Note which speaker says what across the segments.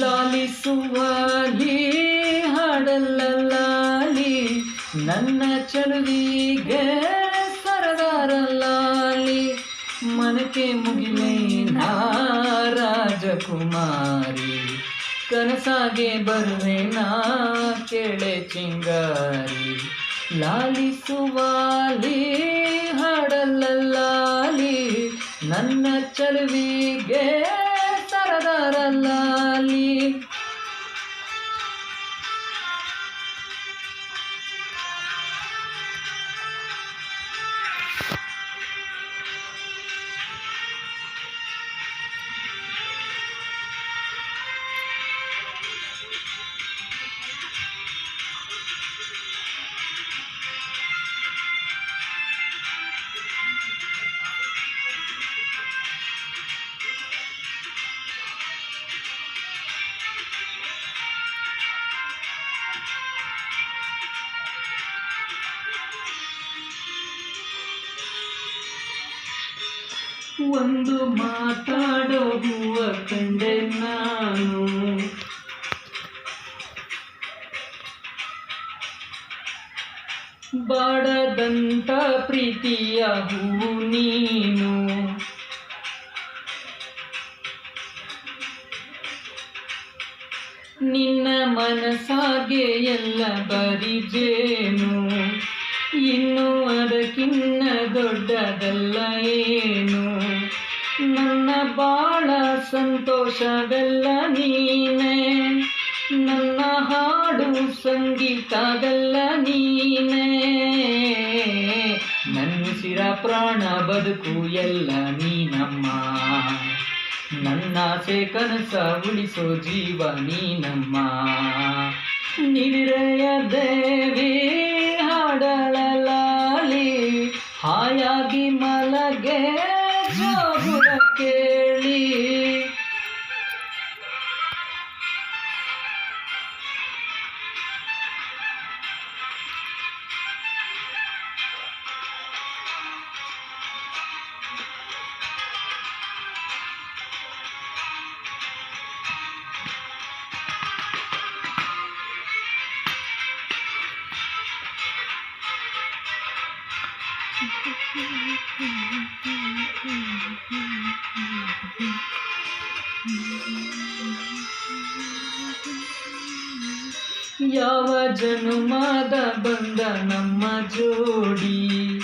Speaker 1: ಲಾಲಿಸುವಲಿ ಹಾಡಲ್ಲ ನನ್ನ ಚಲುವಿಗೆ ಸರದಾರಲ್ಲ. ಮನಕ್ಕೆ ಮುಗಿಲೆ ರಾಜಕುಮಾರಿ. ಕನಸಾಗೆ ಬರುವೆ ನಾ ಕೆಳೆ ಚಿಂಗಾರಿ. ಲಾಲಿಸುವಾಲಿ ಹಾಡಲ್ಲಲ್ಲಾಲಿ ನನ್ನ ಚಲುವಿಗೆ ಸರದಾರ ಒಂದು ಮಾತಾಡೋ ಹೂವ ಕಂಡೆ ನಾನು. ಬಾಡದಂತ ಪ್ರೀತಿಯ ಹೂ ನೀನು. ನಿನ್ನ ಮನಸಾಗೆ ಎಲ್ಲ ಬರಿಜೇನು. ಇನ್ನು ಅದಕ್ಕಿನ್ನ ದೊಡ್ಡದಲ್ಲ ಏನು? ನನ್ನ ಬಾಳ ಸಂತೋಷವೆಲ್ಲ ನೀನೆ. ನನ್ನ ಹಾಡು ಸಂಗೀತವೆಲ್ಲ ನೀನೇ. ನನ್ನಿಸಿರ ಪ್ರಾಣ ಬದುಕು ಎಲ್ಲ ನೀನಮ್ಮ. ನನ್ನಾಸೆ ಕನಸ ಉಳಿಸೋ ಜೀವ ನೀನಮ್ಮ. ನಿರಯ ದೇವಿ ಯಾವ ಜನುಮದ ಬಂದ ನಮ್ಮ ಜೋಡಿ?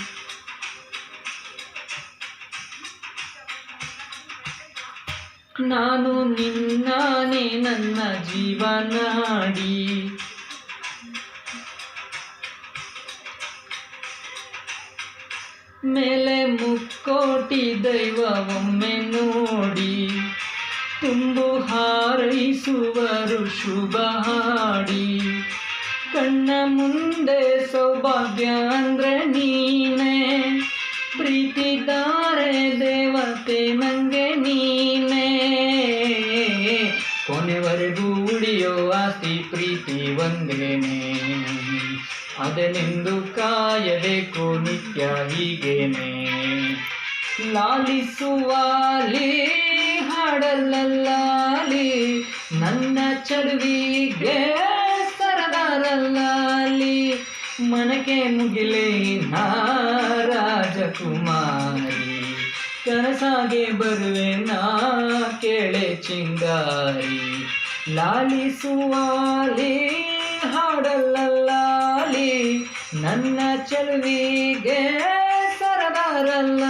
Speaker 1: ನಾನು ನಿನ್ನಾನೇ ನನ್ನ ಜೀವನಾಡಿ. ಮೇಲೆ ಮುಕ್ಕೋಟಿ ದೈವ ಒಮ್ಮೆ ನೋಡಿ. ತುಂಬು ಹಾರೈಸುವರು ಶುಭ ಹಾಡಿ. ಕಣ್ಣ ಮುಂದೆ ಸೌಭಾಗ್ಯ ಅಂದ್ರೆ ನೀನೆ. ಪ್ರೀತಿದಾರೆ ದೇವತೆ ನಂಗೆ ನೀನೆ. ಕೊನೆವರೆಗೂ ಉಳಿಯೋ ಆಸ್ತಿ ಪ್ರೀತಿ ಒಂದೇನೆ. ಅದನೆಂದು ಕಾಯಬೇಕು ನಿತ್ಯ ಹೀಗೇನೆ. ಲಾಲಿಸುವಾಲಿ ಹಾಡಲ್ಲಲ್ಲಾಲಿ, ನನ್ನ ಚಡುವಿಗೆ ಸರದಾರಲ್ಲಾಲಿ. ಮನಕೆ ಮುಗಿಲೆ ರಾಜಕುಮಾರಿ, ಕನಸಾಗೆ ಬರುವೆ ನಾ ಕೇಳೆ ಚಿಂಗಾರಿ. ಲಾಲಿಸುವಾಲಿ ಹಾಡಲ್ಲಲಾಲಿ ನನ್ನ ಚಲುವಿಗೆ ಸರಬಾರಲ್ಲ